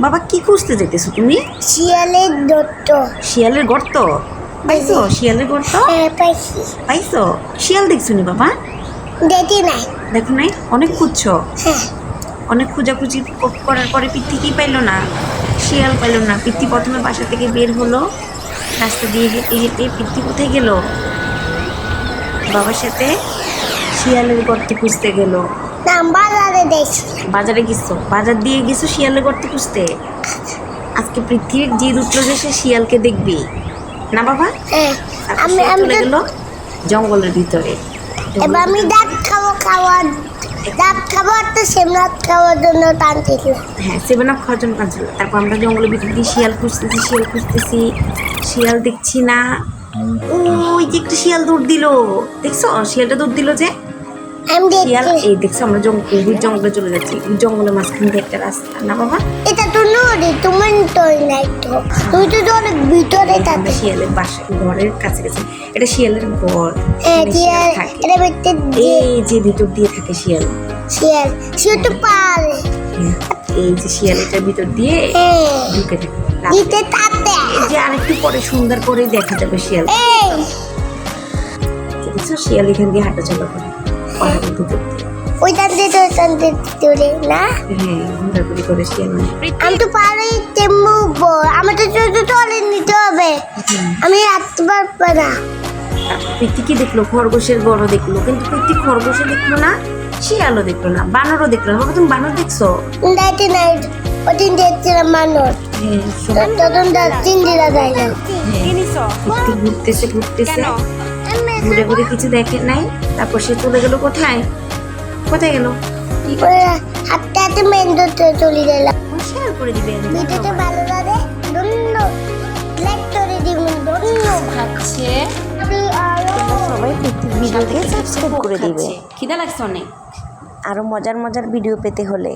বাবা কি খুঁজতে যেতেছো তুমি? শিয়ালের দত্ত। শিয়ালের গর্ত? পাইছো? শিয়ালের গর্ত? হ্যাঁ পাইছি। পাইছো? শিয়াল দেখছ নি বাবা? দেখি নাই। দেখো নাই? অনেক খুঁজছো? হ্যাঁ। অনেক খোঁজাখুঁজি করার পরে পিত্তি কি পাইলো না? শিয়াল পাইলো না। পিত্তি প্রথমে বাসা থেকে বের হলো। রাস্তা দিয়ে হেঁটে হেঁটে পিত্তি কোথায় গেল? বাবার সাথে শিয়ালের গর্ত খুঁজতে গেল। না বাজারে গেছো? বাজার দিয়ে গেছো শিয়ালের গর্ত খুঁজতে? আজকে পৃথিবীর জিদ উঠল যে সে শিয়ালকে দেখবি। না বাবা? হ্যাঁ আমি চলে গেল জঙ্গলের ভিতরে। এবার আমি দাঁত খাব খাওয়ার দাঁত খাব তো সেমরাত খাওয়ার জন্য টানছিল হ্যাঁ। সেভেন আপ খাওয়ার জন্য কাঁদছিল তারপর আমরা জঙ্গলের ভিতর দিয়ে শিয়াল খুঁজতেছি শিয়াল খুঁজতেছি। শিয়াল দেখছি না। ওই যে একটা শিয়াল দৌড় দিল। দেখছ? শিয়ালটা দৌড় দিল যে শিয়াল এই দেখছ আমরা জঙ্গল জঙ্গলে চলে যাচ্ছি। জঙ্গলের মাঝখান দিয়ে একটা রাস্তা না বাবা? এটা তো নদী তুমি তো নাই তো। তুমি তো জলের ভিতরে থাকে। শিয়ালের বাসা ঘরের কাছে গেছি। এটা শিয়ালের ঘর। হ্যাঁ শিয়াল শিয়াল। থাকে। এটা ভিতরে এই যে ভিতর দিয়ে থাকে শিয়াল। শিয়াল। শিয়াল তো পারে হ্যাঁ, এই যে শিয়াল এটার ভিতর দিয়ে হ্যাঁ। ঢুকে থাকে। দিতে তাতে এই যে আরেকটু পরে সুন্দর করে দেখা যাবে শিয়াল। দেখছ শিয়াল এখান দিয়ে হাঁটা চলা করে। না? হ্যাঁ ঘোরাঘুরি আমি। তো পারি তেমুকবো আমার তো শুধু চলে নিতে হবে। আমি হাঁটতে পারব না প্রীতি কি দেখল খরগোশের বড় দেখল কিন্তু প্রীতি খরগোশে দেখল না শিয়ালও দেখল না বানরও দেখল না। বাবা তুমি বানর দেখছ? দেখি নাই ওদিন দেখছিলাম হ্যাঁ তখন তিন দিলা যায় না ঘুরতেছে ঘুরতেছে। ঘুরে ঘুরে কিছু দেখে নাই তারপর সে চলে গেল কোথায়? কোথায় গেল? হাঁটতে মেন ধরতে চলে গেলাম শেয়ার করে দিবেন ভিডিওতে ভালো লাগে ধন্য। লাইক করে দিবেন ধন্যবাদ আছে আমি আরও সবাই ভিডিওকে সাবস্ক্রাইব করে দিবে। খিদা লাগছে অনেক। আরও মজার মজার ভিডিও পেতে হলে।